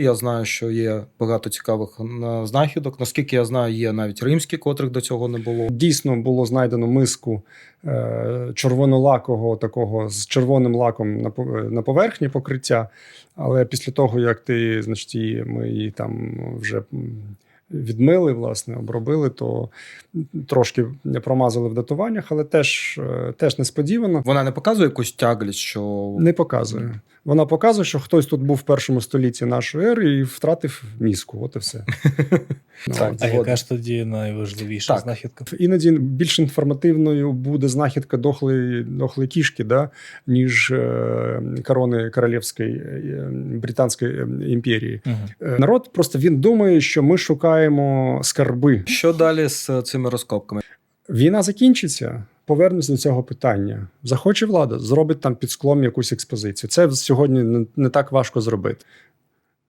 Я знаю, що є багато цікавих знахідок. Наскільки я знаю, є навіть римські, котрих до цього не було. Дійсно було знайдено миску е, червонолакого такого з червоним лаком на, на поверхні покриття. Але після того, як ти, значить, її, ми її там вже відмили, власне, обробили, то трошки промазали в датуваннях, але теж, е, теж несподівано. Вона не показує якусь тяглість, що Не показує. Вона показує, що хтось тут був в першому столітті нашої ери і втратив мізку. От і все. Ну, Так. А яка ж тоді найважливіша Так. знахідка? Іноді більш інформативною буде знахідка дохлої, дохлої кішки, да, ніж е, корони Королівської е, Британської е, імперії. Угу. Е, народ просто він думає, що ми шукаємо скарби. що далі з цими розкопками? Війна закінчиться. Повернусь до цього питання. Захоче влада, зробить там під склом якусь експозицію. Це сьогодні не, так важко зробити.